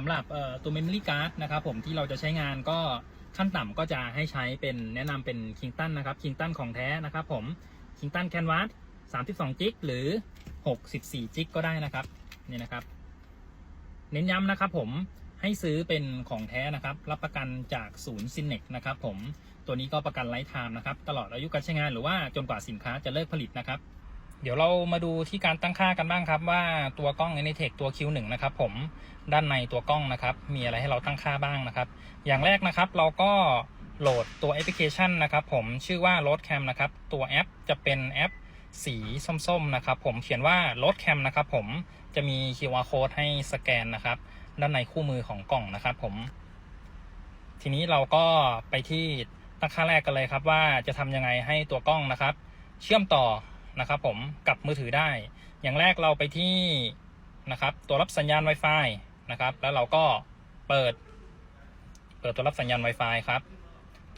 สำหรับตัว Memory Card นะครับผมที่เราจะใช้งานก็ขั้นต่ำก็จะให้ใช้เป็นแนะนำเป็น Kingston นะครับ Kingston ของแท้นะครับผม Kingston Canvas 32จิกหรือ 64จิกก็ได้นะครับนี่นะครับ เน้นย้ำนะครับผมให้ซื้อเป็นของแท้นะครับ รับประกันจากศูนย์ซินเนกนะครับผมตัวนี้ก็ประกันไลฟ์ไทม์นะครับ ตลอดอายุการใช้งานหรือว่าจนกว่าสินค้าจะเลิกผลิตนะครับ เดี๋ยวเรามาดูที่การตั้งค่ากันบ้างครับ ว่าตัวกล้อง Anytech ตัว Q1 นะครับผมด้านในตัวกล้องนะครับ มีอะไรให้เราตั้งค่าบ้างนะครับ อย่างแรกนะครับเราก็โหลดตัวแอปพลิเคชันนะครับ ผมชื่อว่า Load Cam นะครับ ตัวแอปจะเป็นแอปสีส้มๆนะครับ ผมเขียนว่า Load Cam นะครับ ผมจะมี QR code ให้สแกนนะครับ ด้านในคู่มือของกล่องนะครับ ผม ทีนี้เราก็ไปที่ตั้งค่าแรกกันเลยครับ ว่าจะทำยังไงให้ตัวกล้องนะครับ เชื่อมต่อ นะครับผมกับมือถือได้ อย่างแรกเราไปที่นะครับ ตัวรับสัญญาณ Wi-Fi นะครับ แล้วเราก็เปิด เปิดตัวรับสัญญาณ Wi-Fi ครับ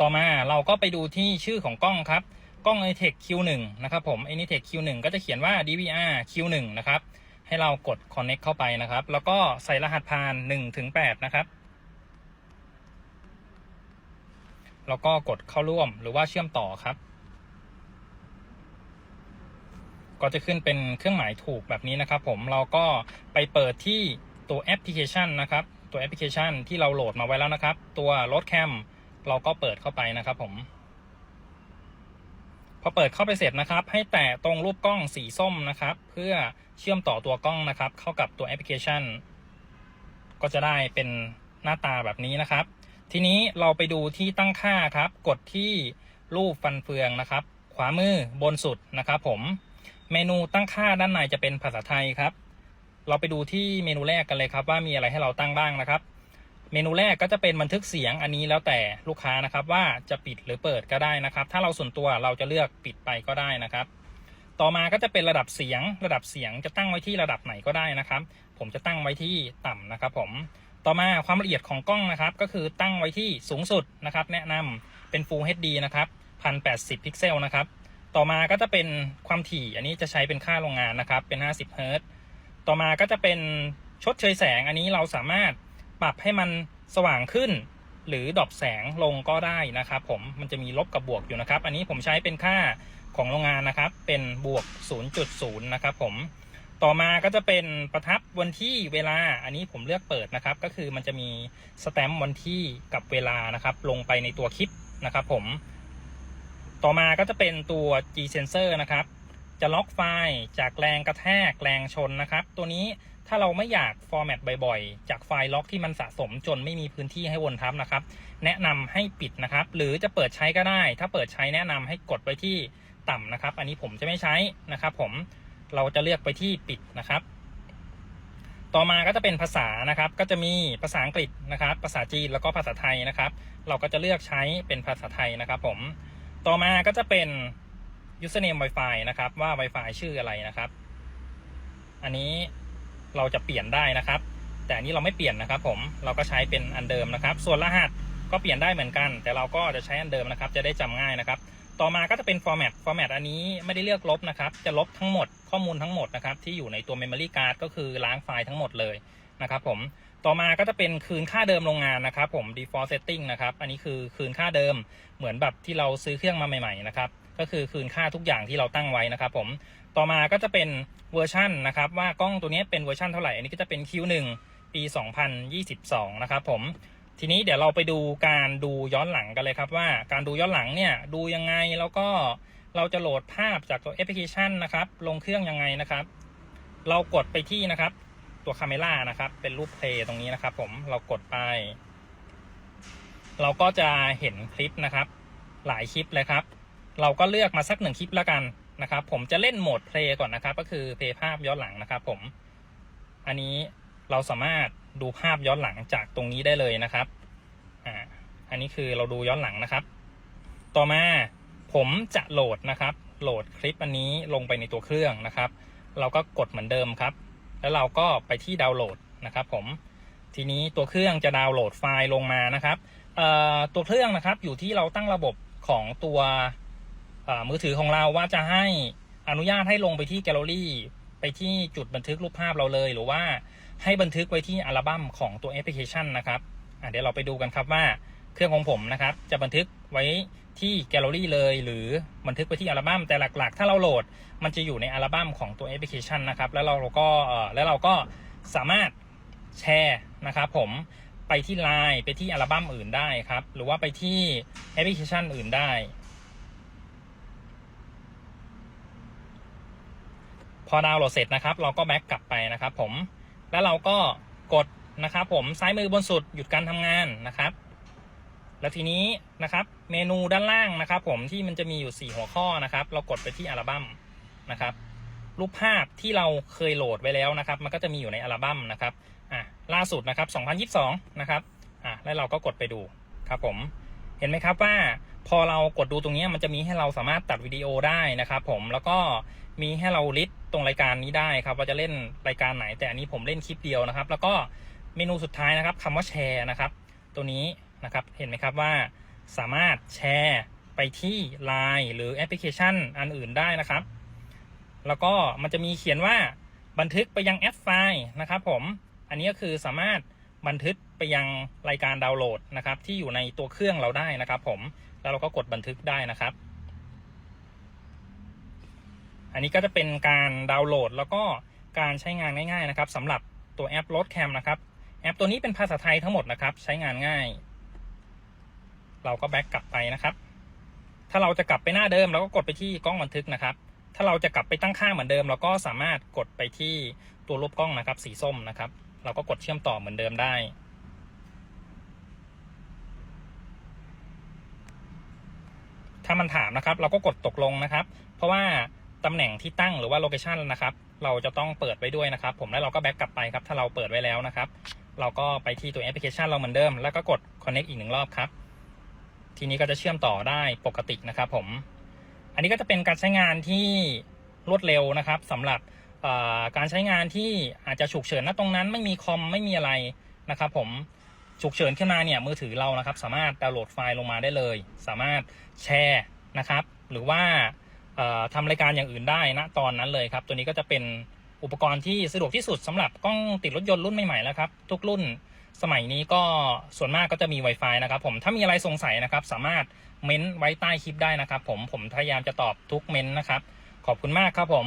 ต่อมาเราก็ไปดูที่ชื่อของกล้องครับ กล้อง Anytech Q1 นะครับผม Anytech Q1 ก็จะเขียนว่า DVR Q1 นะครับ ให้เรากด connect เข้าไปนะครับ แล้วก็ใส่รหัสผ่าน1ถึง8นะครับ แล้วก็กดเข้าร่วมหรือว่าเชื่อมต่อครับ ก็จะขึ้นเป็นเครื่องหมายถูกแบบนี้นะครับ ผมเราก็ไปเปิดที่ตัวแอปพลิเคชันนะครับ ตัวแอปพลิเคชันที่เราโหลดมาไว้แล้วนะครับ ตัวรถแคมเราก็เปิดเข้าไปนะครับ ผม พอเปิดเข้าไปเสร็จนะครับ ให้แตะตรงรูปกล้องสีส้มนะครับ เพื่อเชื่อมต่อตัวกล้องนะครับ เข้ากับตัวแอปพลิเคชัน ก็จะได้เป็นหน้าตาแบบนี้นะครับ ทีนี้เราไปดูที่ตั้งค่าครับ กดที่รูปฟันเฟืองนะครับ ขวามือบนสุดนะครับ ผม เมนูตั้งค่าด้านในจะเป็นภาษาไทยครับ เราไปดูที่เมนูแรกกันเลยครับ ว่ามีอะไรให้เราตั้งบ้างนะครับ เมนูแรกก็จะเป็นบันทึกเสียงอันนี้แล้วแต่ลูกค้านะครับ ว่าจะปิดหรือเปิดก็ได้นะครับ ถ้าเราส่วนตัวเราจะเลือกปิดไปก็ได้นะครับ ต่อมาก็จะเป็นระดับเสียง ระดับเสียงจะตั้งไว้ที่ระดับไหนก็ได้นะครับ ผมจะตั้งไว้ที่ต่ำนะครับ ผม ต่อมาความละเอียดของกล้องนะครับ ก็คือตั้งไว้ที่สูงสุดนะครับ แนะนำเป็น Full HD นะครับ1080 พิกเซลนะครับ ต่อมาก็จะเป็นความถี่อันนี้จะใช้เป็นค่าโรงงานนะครับ เป็น 50 เฮิรตซ์ต่อมาก็จะเป็นชดเชยแสง อันนี้เราสามารถปรับให้มันสว่างขึ้น หรือดรอปแสงลงก็ได้นะครับผมมันจะมีลบกับบวกอยู่นะครับ อันนี้ผมใช้เป็นค่าของโรงงานนะครับ เป็นบวก 0.0 นะครับผมต่อมาก็จะเป็นประทับวันที่เวลา อันนี้ผมเลือกเปิดนะครับ ก็คือมันจะมีสแตมป์วันที่กับเวลานะครับ ลงไปในตัวคลิปนะครับผม ต่อมาก็จะเป็นตัว G sensor นะครับ จะล็อกไฟล์จากแรงกระแทกแรงชนนะครับ ตัวนี้ถ้าเราไม่อยากฟอร์แมตบ่อยๆ จากไฟล์ล็อกที่มันสะสมจนไม่มีพื้นที่ให้วนทับนะครับ แนะนำให้ปิดนะครับ หรือจะเปิดใช้ก็ได้ ถ้าเปิดใช้แนะนำให้กดไปที่ต่ำนะครับ อันนี้ผมจะไม่ใช้นะครับ ผมเราจะเลือกไปที่ปิดนะครับ ต่อมาก็จะเป็นภาษานะครับ ก็จะมีภาษาอังกฤษนะครับ ภาษาจีนแล้วก็ภาษาไทยนะครับ เราก็จะเลือกใช้เป็นภาษาไทยนะครับ ผม ต่อมาก็จะเป็น username Wi-Fi นะครับ ว่า Wi-Fi ชื่ออะไรนะครับ อันนี้เราจะเปลี่ยนได้นะครับ แต่อันนี้เราไม่เปลี่ยนนะครับ ผมเราก็ใช้เป็นอันเดิมนะครับ ส่วนรหัสก็เปลี่ยนได้เหมือนกัน แต่เราก็จะใช้อันเดิมนะครับ จะได้จำง่ายนะครับ ต่อมาก็จะเป็น format format อันนี้ไม่ได้เลือกลบนะครับ จะลบทั้งหมดข้อมูลทั้งหมดนะครับ ที่อยู่ในตัว memory card ก็คือล้างไฟล์ทั้งหมดเลยนะครับ ผม ต่อมาก็จะเป็นคืนค่าเดิมโรงงานนะครับ ผม default setting นะครับ อันนี้คือคืนค่าเดิมเหมือนแบบที่เราซื้อเครื่องมาใหม่ๆนะครับ ก็คือคืนค่าทุกอย่างที่เราตั้งไว้นะครับผม ต่อมาก็จะเป็นเวอร์ชันนะครับ ว่ากล้องตัวนี้เป็นเวอร์ชันเท่าไหร่ อันนี้ก็จะเป็น Q1 ปี 2022 นะครับผม ทีนี้เดี๋ยวเราไปดูการดูย้อนหลังกันเลยครับว่าการดูย้อนหลังเนี่ยดูยังไงแล้วก็เราจะโหลดภาพจากตัวแอปพลิเคชันนะครับลงเครื่องยังไงนะครับ เรากดไปที่นะครับ ตัวคาเมล่านะครับ เป็นรูปเพลย์ตรงนี้นะครับ ผมเรากดไป เราก็จะเห็นคลิปนะครับ หลายคลิปเลยครับ เราก็เลือกมาสักหนึ่งคลิปแล้วกันนะครับ ผมจะเล่นโหมดเพลย์ก่อนนะครับ ก็คือเพลย์ภาพย้อนหลังนะครับ ผม อันนี้เราสามารถดูภาพย้อนหลังจากตรงนี้ได้เลยนะครับ อ่า อันนี้คือเราดูย้อนหลังนะครับ ต่อมาผมจะโหลดนะครับ โหลดคลิปอันนี้ลงไปในตัวเครื่องนะครับ เราก็กดเหมือนเดิมครับ แล้วเราก็ไปที่ดาวน์โหลดนะครับผมทีนี้ตัวเครื่องจะดาวน์โหลดไฟล์ลงมานะครับตัวเครื่องนะครับอยู่ที่เราตั้งระบบของตัวมือถือของเราว่าจะให้อนุญาตให้ลงไปที่แกลเลอรี่ ไปที่จุดบันทึกรูปภาพเราเลย หรือว่าให้บันทึกไว้ที่อัลบั้มของตัวแอปพลิเคชันนะครับเดี๋ยวเราไปดูกันครับว่า เครื่องของผมนะครับ จะบันทึกไว้ที่แกลเลอรี่เลย หรือบันทึกไว้ที่อัลบั้มแต่หลักๆ ถ้าเราโหลดมันจะอยู่ในอัลบั้มของตัวแอปพลิเคชันนะครับ แล้วเราก็แล้วเราก็สามารถแชร์นะครับผมไปที่ไลน์ไปที่อัลบั้มอื่นได้ครับ หรือว่าไปที่แอปพลิเคชันอื่นได้ พอดาวน์โหลดเสร็จนะครับ เราก็แบ็กกลับไปนะครับผมแล้วเราก็กดนะครับผมซ้ายมือบนสุดหยุดการทำงานนะครับ แล้วทีนี้นะครับเมนูด้านล่างนะครับผมที่มันจะมีอยู่ 4 หัวข้อนะครับ เรากดไปที่อัลบั้มนะครับ รูปภาพที่เราเคยโหลดไว้แล้วนะครับ มันก็จะมีอยู่ในอัลบั้มนะครับอะล่าสุดนะครับ 2022 นะครับอะแล้วเราก็กดไปดูครับผมเห็นไหมครับว่าพอเรากดดูตรงนี้มันจะมีให้เราสามารถตัดวิดีโอได้นะครับผมแล้วก็มีให้เราลิสต์ตรงรายการนี้ได้ครับว่าจะเล่นรายการไหนแต่อันนี้ผมเล่นคลิปเดียวนะครับ แล้วก็เมนูสุดท้ายนะครับคำว่าแชร์นะครับ ตัวนี้ นะครับ เห็นไหมครับว่าสามารถแชร์ไปที่ Line หรือแอปพลิเคชันอันอื่นได้นะครับ แล้วก็มันจะมีเขียนว่าบันทึกไปยังแอปไฟล์นะครับผม อันนี้ก็คือสามารถบันทึกไปยังรายการดาวน์โหลดนะครับ ที่อยู่ในตัวเครื่องเราได้นะครับผม แล้วเราก็กดบันทึกได้นะครับ อันนี้ก็จะเป็นการดาวน์โหลด แล้วก็การใช้งานง่าย ๆ นะครับสำหรับตัวแอปลดแคมนะครับ แอปตัวนี้เป็นภาษาไทยทั้งหมดนะครับ ใช้งานง่าย เราก็แบ็กกลับไปนะครับ ถ้าเราจะกลับไปหน้าเดิมเราก็กดไปที่กล้องบันทึกนะครับ ถ้าเราจะกลับไปตั้งค่าเหมือนเดิม เราก็สามารถกดไปที่ตัวรูปกล้องนะครับ สีส้มนะครับ เราก็กดเชื่อมต่อเหมือนเดิมได้ถ้ามันถามนะครับ เราก็กดตกลงนะครับ เพราะว่าตำแหน่งที่ตั้งหรือว่าโลเคชันนะครับ เราจะต้องเปิดไว้ด้วยนะครับ ผมแล้วเราก็แบ็กกลับไปครับ ถ้าเราเปิดไว้แล้วนะครับ เราก็ไปที่ตัวแอปพลิเคชันเราเหมือนเดิม แล้วก็กด connect อีกหนึ่งรอบครับ ทีนี้ก็จะเชื่อมต่อได้ปกตินะครับผม อันนี้ก็จะเป็นการใช้งานที่รวดเร็วนะครับสำหรับการใช้งานที่อาจจะฉุกเฉินณตรงนั้นไม่มีคอมไม่มีอะไรนะครับผมฉุกเฉินขึ้นมาเนี่ยมือถือเรานะครับ สามารถดาวน์โหลดไฟล์ลงมาได้เลย สามารถแชร์นะครับ หรือว่าเอ่อทำรายการอย่างอื่นได้นะตอนนั้นเลยครับ ตัวนี้ก็จะเป็นอุปกรณ์ที่สะดวกที่สุดสำหรับกล้องติดรถยนต์รุ่นใหม่ๆแล้วครับ ทุกรุ่น สมัยนี้ก็ส่วนมากก็จะมี Wi-Fi นะครับผมถ้ามีอะไรสงสัยนะครับ สามารถเม้นไว้ใต้คลิปได้นะครับ ผมผมพยายามจะตอบทุกเม้นนะครับ ขอบคุณมากครับผม